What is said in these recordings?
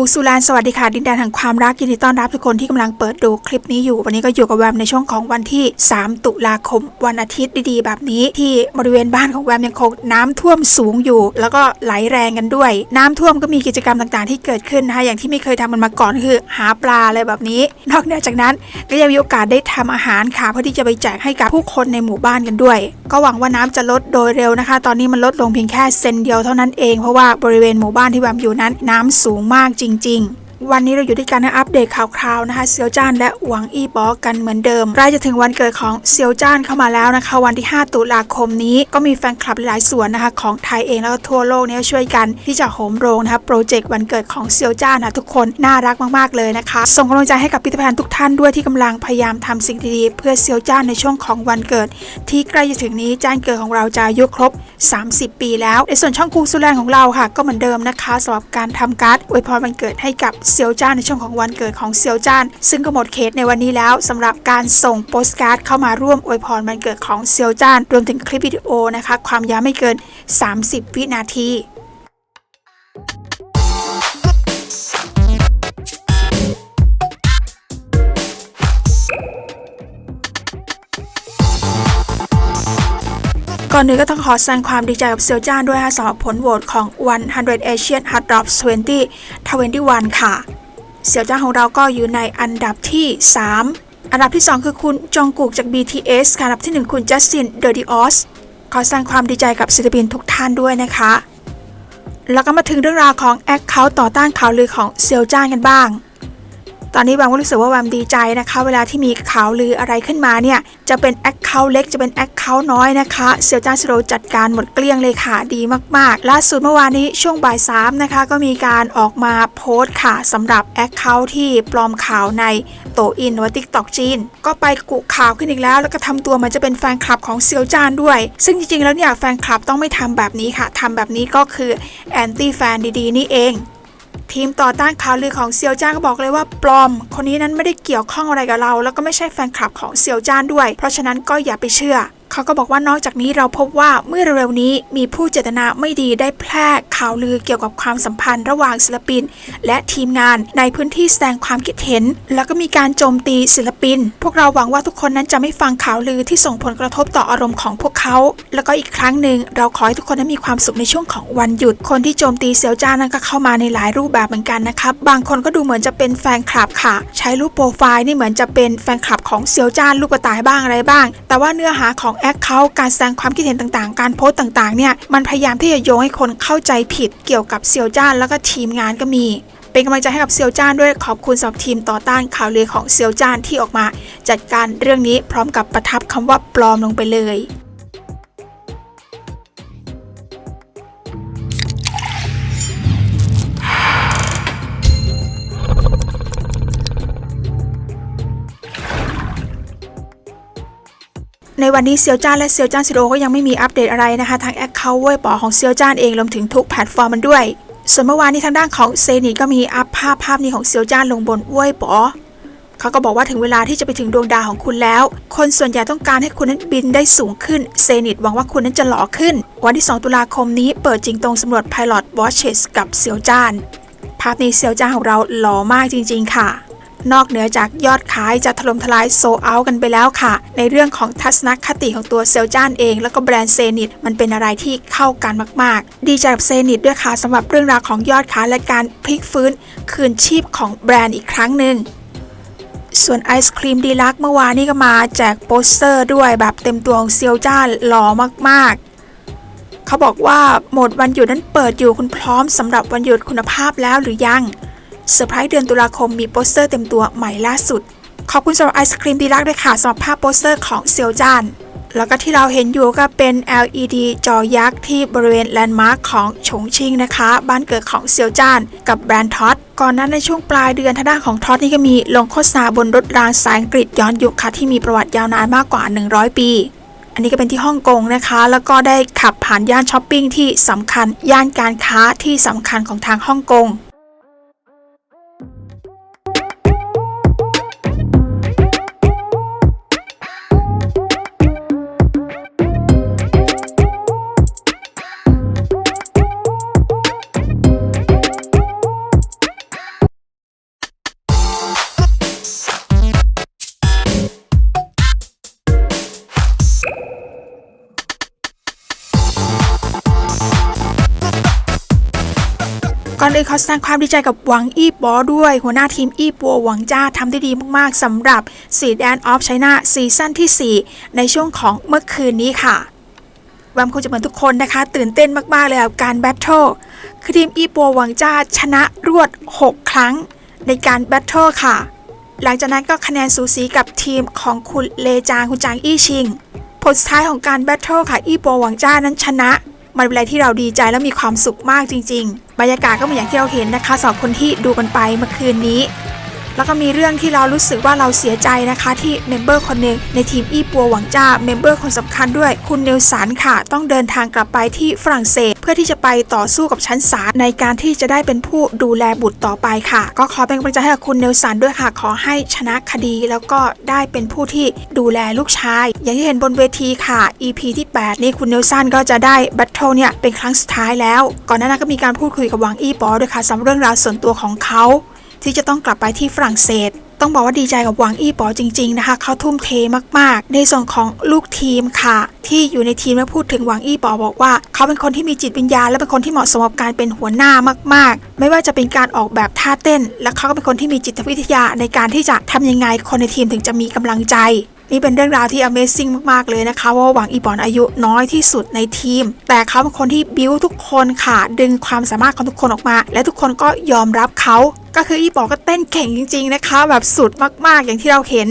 ูสุรานสวัสดีค่ะ ดินแดนแห่งความรักยินดีต้อนรับทุกคนที่กำลังเปิดดูคลิปนี้อยู่ วันนี้ก็อยู่กับแวมในช่วงของวันที่ 3 ตุลาคม วันอาทิตย์ดีๆ แบบนี้ ที่บริเวณบ้านของแวมยังคงน้ำท่วมสูงอยู่ แล้วก็ไหลแรงกันด้วย น้ำท่วมก็มีกิจกรรมต่างๆ ที่เกิดขึ้นนะคะอย่างที่ไม่เคยทำมันมาก่อนคือ หาปลาอะไรแบบนี้ นอกเหนือจากนั้นก็ยังมีโอกาสได้ทำอาหารค่ะเพื่อที่จะไปแจกให้กับผู้คนในหมู่บ้านกันด้วย ก็หวังว่าน้ำจะลดโดยเร็วนะคะ ตอนนี้มันลดลงเพียงแค่เซนเดียวเท่านั้นเองเพราะว่าบริเวณหมู่บ้านที่แวมอยู่นั้นน้ำสูงมากจริงจริง วันนี้เราอยู่ด้วยกันนะอัปเดตข่าวคราวนะคะเซียวจ้านและหวังอี้บอกันเหมือนเดิมใกล้จะถึงวันเกิดของเซียวจ้านเข้ามาแล้วนะคะ วันที่ 5 ตุลาคมนี้ก็มีแฟนคลับหลายส่วนนะคะ ของไทยเองแล้วก็ทั่วโลกเนี่ยช่วยกันที่จะโหมโรงนะคะโปรเจกต์วันเกิดของเซียวจ้านนะทุกคนน่ารักมากๆเลยนะคะ ส่งกำลังใจให้กับพิธภัณฑ์ทุกท่านด้วยที่กำลังพยายามทำสิ่งดีๆเพื่อเซียวจ้านในช่วงของวันเกิด ที่ใกล้จะถึงนี้จ้านเกิดของเราจะอายุครบ 30 ปีแล้วในส่วนช่องคูซูแลนของเราค่ะ ก็เหมือนเดิมนะคะสำหรับการทำการ์ดอวยพรวันเกิดให้กับเซียวจ้านในช่วงของวันเกิดของเซียวจ้าน ซึ่งก็หมดเขตในวันนี้แล้วสำหรับการส่งโปสการ์ดเข้ามาร่วมอวยพรวันเกิดของเซียวจ้าน รวมถึงคลิปวิดีโอนะคะ ความยาวไม่เกิน 30 วินาที อนอื่นก็ต้องขอแสดงความดีใจกับเซียวจ้านด้วยค่ะสำหรับผลโหวตของ 100 Asian Hot Drops 2021 ค่ะ เซียวจ้านของเราก็อยู่ในอันดับที่ 3 อันดับที่ 2 คือคุณจองกุกจาก BTS ค่ะอันดับที่ 1 คุณจัสตินเดอร์ดิออสขอแสดงความดีใจกับศิลปินทุกท่านด้วยนะคะ แล้วก็มาถึงเรื่องราวของแอคเคาท์ต่อต้านข่าวลือของเซียวจ้านกันบ้าง ตอนนี้แวมก็รู้สึกว่าแวมดีใจนะคะ เวลาที่มีข่าวลืออะไรขึ้นมาเนี่ย จะเป็นแอคเคาท์เล็กจะเป็นแอคเคาท์น้อยนะคะเซียวจ้านสโรจัดการหมดเกลี้ยงเลยค่ะดีมากๆล่าสุดเมื่อวานนี้ช่วงบ่ายสามนะคะก็มีการออกมาโพสต์ค่ะสำหรับแอคเคาท์ที่ปลอมข่าวในโตอินหรือว่าทิกตอกจีน ก็ไปกุข่าวขึ้นอีกแล้ว แล้วก็ทำตัวมันจะเป็นแฟนคลับของเซียวจ้านด้วย ซึ่งจริงๆแล้วเนี่ยแฟนคลับต้องไม่ทำแบบนี้ค่ะทำแบบนี้ก็คือแอนตี้แฟนดีๆนี่เอง ทีมต่อต้านข่าวลือของเซียวจ้านก็บอกเลยว่าปลอม คนนี้นั้นไม่ได้เกี่ยวข้องอะไรกับเรา แล้วก็ไม่ใช่แฟนคลับของเซียวจ้านด้วย เพราะฉะนั้นก็อย่าไปเชื่อ เขาก็บอกว่านอกจากนี้เราพบว่าเมื่อเร็วๆนี้มีผู้เจตนาไม่ดีได้แพร่ข่าวลือเกี่ยวกับความสัมพันธ์ระหว่างศิลปิน และทีมงานในพื้นที่แสดงความคิดเห็น แล้วก็มีการโจมตีศิลปิน พวกเราหวังว่าทุกคนนั้นจะไม่ฟังข่าวลือที่ส่งผลกระทบต่ออารมณ์ของพวกเขา แล้วก็อีกครั้งหนึ่งเราขอให้ทุกคนนั้นมีความสุขในช่วงของวันหยุด คนที่โจมตีเซียวจ้านั้นก็เข้ามาในหลายรูปแบบเหมือนกันนะครับบางคนก็ดูเหมือนจะเป็นแฟนคลับค่ะ ใช้รูปโปรไฟล์นี่เหมือนจะเป็นแฟนคลับของเซียวจ้านลูกกระต่ายบ้างอะไรบ้าง แต่ว่าเนื้อหาของแอคเคาท์การแสดงความคิดเห็นต่างๆ การโพสต์ต่างๆเนี่ยมันพยายามที่จะโยงให้คนเข้าใจผิดเกี่ยวกับเซียวจ้านแล้วก็ทีมงานก็มี เป็นกำลังใจให้กับเซียวจ้านด้วยขอบคุณสำหรับทีมต่อต้านข่าวลือของเซียวจ้านที่ออกมา จัดการเรื่องนี้พร้อมกับประทับคำว่าปลอมลงไปเลย วันนี้เซียวจ้านและเซียวจ้านซิโร่ก็ยังไม่มีอัปเดตอะไรนะคะทางแอคเคาท์เว่ยป๋อของเซียวจ้านเองรวมถึงทุกแพลตฟอร์มมันด้วย ส่วนเมื่อวานนี้ทางด้านของเซนิก็มีอัพภาพภาพนี้ของเซียวจ้านลงบนเว่ยป๋อเขาก็บอกว่าถึงเวลาที่จะไปถึงดวงดาวของคุณแล้ว คนส่วนใหญ่ต้องการให้คุณนั้นบินได้สูงขึ้น เซนิตหวังว่าคุณนั้นจะหล่อขึ้น วันที่ 2 ตุลาคมนี้เปิดจริงตรงสำรวจ Pilot Watches กับเซียวจ้าน ภาพนี้เซียวจ้านของเราหล่อมากจริง ๆ ค่ะ นอกเหนือจากยอดขายจะถล่มทลายโซเอากันไปแล้วค่ะ ในเรื่องของทัศนคติของตัวเซลจ้านเอง แล้วก็แบรนด์เซนิตมันเป็นอะไรที่เข้ากันมาก ๆ ดีใจกับเซนิตด้วยค่ะสำหรับเรื่องราวของยอดขายและการพลิกฟื้น คืนชีพของแบรนด์อีกครั้งหนึ่งส่วนไอศครีมดีลักเมื่อวานนี้ก็มาแจกโปสเตอร์ด้วยแบบเต็มตัวของเซียวจ้านหล่อมากๆ เขาบอกว่าหมดวันหยุดนั้นเปิดอยู่คุณพร้อมสำหรับวันหยุดคุณภาพแล้วหรือยัง เซอร์ไพรส์เดือนตุลาคมมีโปสเตอร์เต็มตัวใหม่ล่าสุด ขอบคุณสำหรับไอศครีมดีลักด้วยค่ะสำหรับภาพโปสเตอร์ของเซียวจานแล้วก็ที่เราเห็นอยู่ก็เป็น LED จอยักษ์ที่บริเวณแลนด์มาร์คของฉงชิ่งนะคะ บ้านเกิดของเซียวจานกับแบรนด์ท็อตก่อนหนั้นในช่วงปลายเดือนทางด้านของท็อตนี่ก็มีลงโฆษณาบนรถรางสายอังกฤษย้อนยุคค่ะที่มีประวัติยาวนานมากกว่า 100 ปี อันนี้ก็เป็นที่ฮ่องกงนะคะ แล้วก็ได้ขับผ่านย่านช้อปปิ้งที่สำคัญย่านการค้าที่สำคัญของทางฮ่องกง อนอื่นขอแสดงความดีใจกับหวังอี้ปอด้วย หัวหน้าทีมอี้ปัวหวังจ้าทำได้ดีมากๆสำหรับสีแดนออฟไชน่าซีซั่นที่ 4 ในช่วงของเมื่อคืนนี้ค่ะแวมคงจะเหมือนทุกคนนะคะ ตื่นเต้นมากๆเลยกับการแบทเทิลคือทีมอี้ปัวหวังจ้าชนะรวด 6 ครั้งในการแบทเทิลค่ะ หลังจากนั้นก็คะแนนสูสีกับทีมของคุณเลจางคุณจางอี้ชิง ผลสุดท้ายของการแบทเทิลค่ะอี้ปัวหวังจ้านั้นชนะ มันเป็นอะไรที่เราดีใจและมีความสุขมากจริง ๆ บรรยากาศก็เหมือนอย่างที่เราเห็นนะคะสองคนที่ดูกันไปเมื่อคืนนี้ แล้วก็มีเรื่องที่เรารู้สึกว่าเราเสียใจนะคะที่เมมเบอร์คนหนึ่งในทีมอี้ปัวหวังจ้าเมมเบอร์คนสำคัญด้วยคุณเนลสันค่ะ ต้องเดินทางกลับไปที่ฝรั่งเศส เพื่อที่จะไปต่อสู้กับชั้นศาลในการที่จะได้เป็นผู้ดูแลบุตรต่อไปค่ะ ก็ขอเป็นกำลังใจให้กับคุณเนลสันด้วยค่ะ ขอให้ชนะคดีแล้วก็ได้เป็นผู้ที่ดูแลลูกชาย อย่างที่เห็นบนเวทีค่ะ EP ที่ 8 นี่คุณเนลสันก็จะได้แบทเทิลเนี่ยเป็นครั้งสุดท้ายแล้ว ก่อนหน้านั้นก็มีการพูดคุยกับหวังอี้ปอด้วยค่ะสำหรับเรื่องราวส่วนตัวของเขา ที่จะต้องกลับไปที่ฝรั่งเศส ต้องบอกว่าดีใจกับหวังอี้ป๋อจริง ๆนะคะ เขาทุ่มเทมากๆ ในส่วนของลูกทีมค่ะ ที่อยู่ในทีมและพูดถึงหวังอี้ป๋อบอกว่า เขาเป็นคนที่มีจิตวิญญาณ และเป็นคนที่เหมาะสมกับการเป็นหัวหน้ามาก ๆ ไม่ว่าจะเป็นการออกแบบท่าเต้น และเขาก็เป็นคนที่มีจิตวิทยาในการที่จะทำยังไงคนในทีมถึงจะมีกำลังใจนี่เป็นเรื่องราวที่ Amazing มาก ๆ เลยนะคะว่าหวังอีปอนอายุน้อยที่สุดในทีม แต่เขาเป็นคนที่บิ้วทุกคนค่ะ ดึงความสามารถของทุกคนออกมา และทุกคนก็ยอมรับเขา ก็คืออีปอก็เต้นเก่งจริง ๆ นะคะ แบบสุดมากๆอย่างที่เราเห็น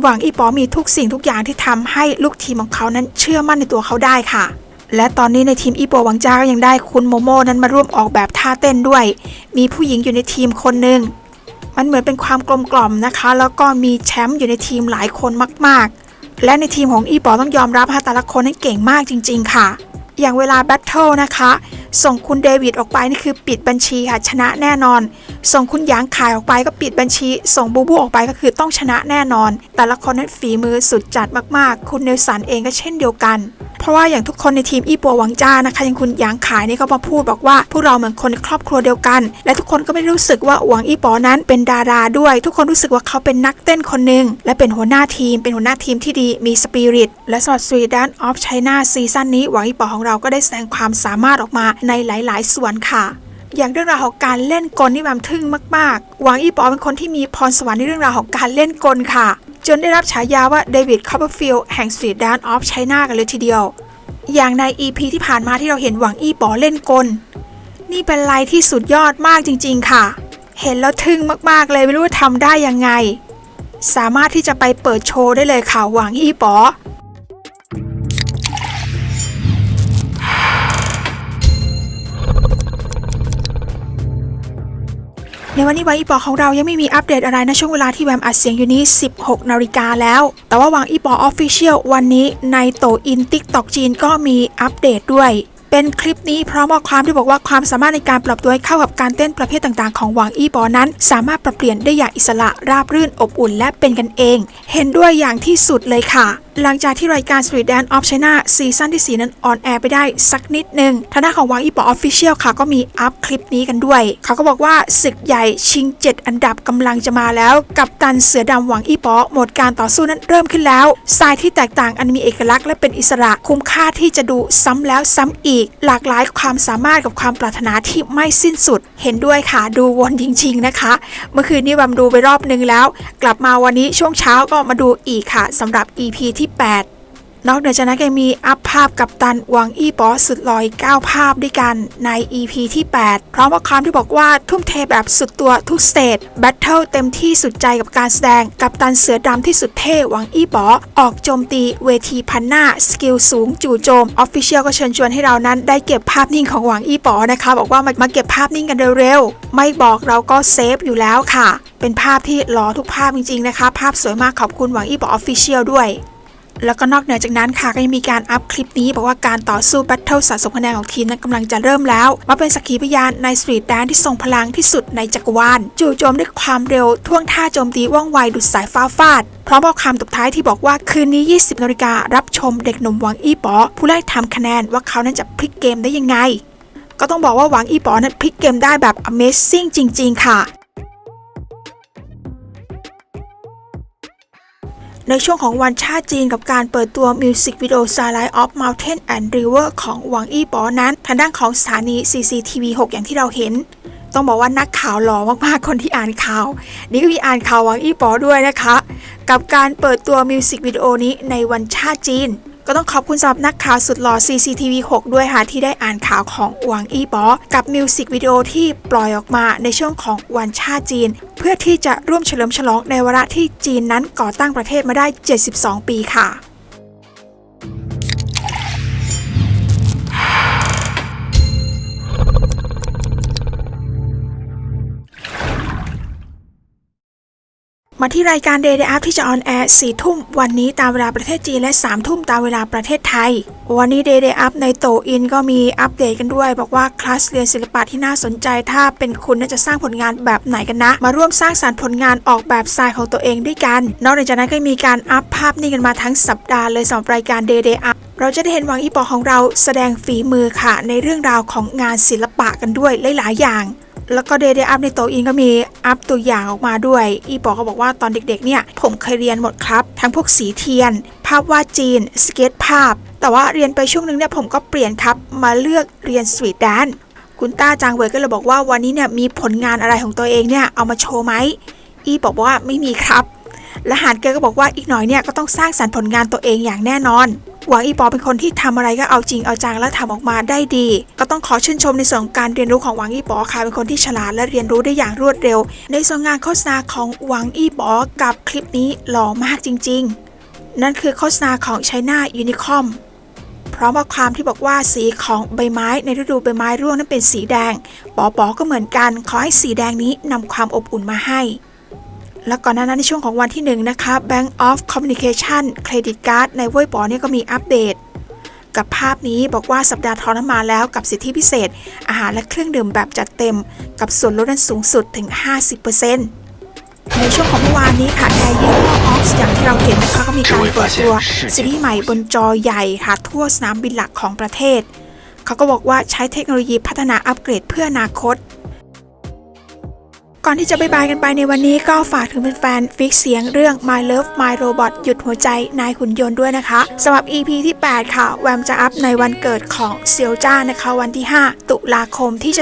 หวังอีปอมีทุกสิ่งทุกอย่างที่ทำให้ลูกทีมของเขานั้นเชื่อมั่นในตัวเขาได้ค่ะ และตอนนี้ในทีมอีโปหวังจ้าก็ยังได้คุณโมโมนั้นมาร่วมออกแบบท่าเต้นด้วย มีผู้หญิงอยู่ในทีมคนหนึ่งมันเหมือนเป็นความกลมกล่อมนะคะ แล้วก็มีแชมป์อยู่ในทีมหลายคนมากๆ และในทีมของอีปอต้องยอมรับค่ะแต่ละคนนั้นเก่งมากจริง ๆ ค่ะ อย่างเวลาแบทเทิลนะคะ ส่งคุณเดวิดออกไปนี่คือปิดบัญชีค่ะชนะแน่นอน ส่งคุณหยางขายออกไปก็ปิดบัญชี ส่งบูบูออกไปก็คือต้องชนะแน่นอน แต่ละคนนั้นฝีมือสุดจัดมากๆ คุณเนลสันเองก็เช่นเดียวกัน เพราะว่าอย่างทุกคนในทีมอีปัวหวังจ้านะคะอย่างคุณหยางขายนี่ก็มาพูดบอกว่าพวกเราเหมือนคนในครอบครัวเดียวกัน และทุกคนก็ไม่รู้สึกว่าหวังอีปอนั้นเป็นดาราด้วย ทุกคนรู้สึกว่าเขาเป็นนักเต้นคนหนึ่งและเป็นหัวหน้าทีม เป็นหัวหน้าทีมที่ดีมีสปิริตและสอดสวีดันออฟไชน่าซีซั่นนี้หวังอีปอของเราก็ได้แสดงความสามารถออกมาในหลาย ๆ ส่วนค่ะ อย่างเรื่องราวของการเล่นกลนี่แบบทึ่งมากๆหวังอีปอเป็นคนที่มีพรสวรรค์ในเรื่องราวของการเล่นกลค่ะ จนได้รับฉายาว่าเดวิดคอปเปอร์ฟิลด์แห่งสตรีทแดนออฟไชน่ากันเลยทีเดียว อย่างใน EP ที่ผ่านมาที่เราเห็นหวังอี้ปอเล่นกล นี่เป็นอะไรที่สุดยอดมากจริง ๆ ค่ะ เห็นแล้วทึ่งมากๆเลยไม่รู้ว่าทำได้ยังไง สามารถที่จะไปเปิดโชว์ได้เลยค่ะหวังอี้ปอ ในวันนี้หวังอีปอของเรายังไม่มีอัปเดตอะไรนะช่วงเวลาที่แวมอัดเสียงอยู่นี้ 16 นาฬิกาแล้ว แต่ว่าวังอีปอออฟฟิเชียลวันนี้ในโตอินติ๊กตอกจีนก็มีอัปเดตด้วย เป็นคลิปนี้พร้อมข้อความที่บอกว่าความสามารถในการปรับตัวให้เข้ากับการเต้นประเภทต่างๆ ของหวังอีปอนั้น สามารถปรับเปลี่ยนได้อย่างอิสระราบรื่นอบอุ่นและเป็นกันเอง เห็นด้วยอย่างที่สุดเลยค่ะหลังจากที่รายการ Street Dance of China ซีซั่นที่ 4 นั้นออนแอร์ไปได้สักนิดหนึ่งทางด้านของวังอีปออฟฟิเชียลค่ะ ก็มีอัพคลิปนี้กันด้วย เขาก็บอกว่าศึกใหญ่ชิง 7 อันดับกำลังจะมาแล้ว กับตันเสือดำหวังอีปอหมดการต่อสู้นั้นเริ่มขึ้นแล้วสไตล์ที่แตกต่างอันมีเอกลักษณ์และเป็นอิสระคุ้มค่าที่จะดูซ้ำแล้วซ้ำอีก หลากหลายความสามารถกับความปรารถนาที่ไม่สิ้นสุด เห็นด้วยค่ะดูวนจริง ๆนะคะ เมื่อคืนนี้วัมดูไปรอบนึงแล้ว กลับมาวันนี้ช่วงเช้าก็มาดูอีกค่ะสำหรับ EP ที่8 นอกเหนือจากนั้นก็ยังมีอัพภาพกับตันหวังอี้ปอสุดลอย 9 ภาพด้วยกันใน EP ที่ 8 พร้อมกับคำที่บอกว่าทุ่มเทแบบสุดตัวทุกสเตจแบทเทิลเต็มที่สุดใจกับการแสดง กับตันเสือดำที่สุดเท่หวังอี้ปอออกโจมตีเวทีพันหน้า สกิลสูงจู่โจมออฟฟิเชียลก็เชิญชวนให้เรานั้น ได้เก็บภาพนิ่งของหวังอี้ปอนะคะ บอกว่ามามาเก็บภาพนิ่งกันเร็วๆ ไม่บอกเราก็เซฟอยู่แล้วค่ะ เป็นภาพที่หล่อทุกภาพจริงๆนะคะ ภาพสวยมากขอบคุณหวังอี้ปอออฟฟิเชียลด้วย แล้วก็นอกเหนือจากนั้นค่ะก็ยังมีการอัพคลิปนี้ บอกว่าการต่อสู้แบทเทิลสะสมคะแนนของทีมนั้นกำลังจะเริ่มแล้ว มาเป็นสักขีพยานในสตรีทแดนที่ทรงพลังที่สุดในจักรวาลจู่โจมด้วยความเร็วท่วงท่าโจมตีว่องไวดุดสายฟ้าฟาด พร้อมเอาคำตบท้ายที่บอกว่าคืนนี้ 20นาฬิการับชมเด็กหนุ่มหวังอี้ป๋อผู้ไล่ทำคะแนนว่าเขานั้นจะพลิกเกมได้ยังไง ก็ต้องบอกว่าหวังอี้ป๋อนั้นพลิกเกมได้แบบ Amazing จริง ๆ ค่ะ ในช่วงของวันชาติจีนกับการเปิดตัวมิวสิกวิดีโอ Starlight of Mountain and River ของหวังอี้ป๋อนั้น ทางด้านของสถานี CCTV 6 อย่างที่เราเห็น ต้องบอกว่านักข่าวหล่อมากๆ คนที่อ่านข่าว นี่ก็มีอ่านข่าวหวังอี้ป๋อด้วยนะคะ กับการเปิดตัวมิวสิกวิดีโอนี้ในวันชาติจีน ก็ต้องขอบคุณสำหรับนักข่าวสุดหล่อ CCTV 6 ด้วยค่ะที่ได้อ่านข่าวของหวังอี้ป๋อกับมิวสิกวิดีโอที่ปล่อยออกมาในช่วงของวันชาติจีน เพื่อที่จะร่วมเฉลิมฉลองในวาระที่จีนนั้นก่อตั้งประเทศมาได้ 72 ปีค่ะ มาที่รายการ Day Day Up ที่จะออนแอร์4ทุ่มวันนี้ตามเวลาประเทศจีนและ 3 ทุ่มตามเวลาประเทศไทย วันนี้ Day Day Up ในโตอินก็มีอัปเดตกันด้วย บอกว่าคลาสเรียนศิลปะที่น่าสนใจ ถ้าเป็นคุณน่าจะสร้างผลงานแบบไหนกันนะ มาร่วมสร้างสารรค์ผลงานออกแบบสไตล์ของตัวเองด้วยกัน นอกจากนั้นก็มีการอัพภาพนี่กันมาทั้งสัปดาห์เลยสำหรับรายการ Day Day Up เราจะได้เห็นวังอีปอของเราแสดงฝีมือค่ะ ในเรื่องราวของงานศิลปะกันด้วยหลาย ๆ อย่าง แล้วก็เดย์เดย์อัพในโตอินก็มีอัพตัวอย่างออกมาด้วย อีปอก็บอกว่าตอนเด็กๆเนี่ย ผมเคยเรียนหมดครับ ทั้งพวกสีเทียน ภาพวาดจีน สเก็ตภาพ แต่ว่าเรียนไปช่วงนึงเนี่ยผมก็เปลี่ยนครับ มาเลือกเรียนสวีทแดนคุณต้าจางเวยก็เลยบอกว่าวันนี้เนี่ยมีผลงานอะไรของตัวเองเนี่ยเอามาโชว์ไหมอีบอกว่าไม่มีครับ และหานเกยก็บอกว่าอีกหน่อยเนี่ยก็ต้องสร้างสรรค์ผลงานตัวเองอย่างแน่นอน หวังอีปอเป็นคนที่ทำอะไรก็เอาจริงเอาจังและทำออกมาได้ดี ก็ต้องขอชื่นชมในส่วนของการเรียนรู้ของหวังอีปอค่ะเป็นคนที่ฉลาดและเรียนรู้ได้อย่างรวดเร็ว ในส่วนงานโฆษณาของหวังอีปอกับคลิปนี้หล่อมากจริง ๆ นั่นคือโฆษณาของ China Unicom พร้อมกับความที่บอกว่าสีของใบไม้ในฤดูใบไม้ร่วงนั้นเป็นสีแดง ปอปอก็เหมือนกัน ขอให้สีแดงนี้นำความอบอุ่นมาให้ และก่อนหน้านั้นในช่วงของวันที่ 1 นะคะ Bank of Communication Credit Card ในเว่ยปอเนี่ยก็มีอัปเดต กับภาพนี้บอกว่าสัปดาห์ทอนนั้นมาแล้วกับสิทธิพิเศษ อาหารและเครื่องดื่มแบบจัดเต็ม กับส่วนลดนั้นสูงสุดถึง 50%ในช่วงของเมื่อวานนี้ค่ะ Air Euro Ox อย่างที่เราเห็นนะคะก็มีการเปิดตัวซีรีส์ใหม่บนจอใหญ่ค่ะทั่วสนามบินหลักของประเทศ เขาก็บอกว่าใช้เทคโนโลยีพัฒนาอัปเกรดเพื่ออนาคต ก่อนที่จะบายบายกันไปในวันนี้ก็ฝากถึงแฟนๆฟิกเสียงเรื่อง My Love My Robot หยุดหัวใจนายขุนยนต์ด้วยนะคะสำหรับ EP ที่ 8 ค่ะ แวมจะอัพในวันเกิดของเซียวจ้านะคะ วันที่ 5 ตุลาคมที่จะ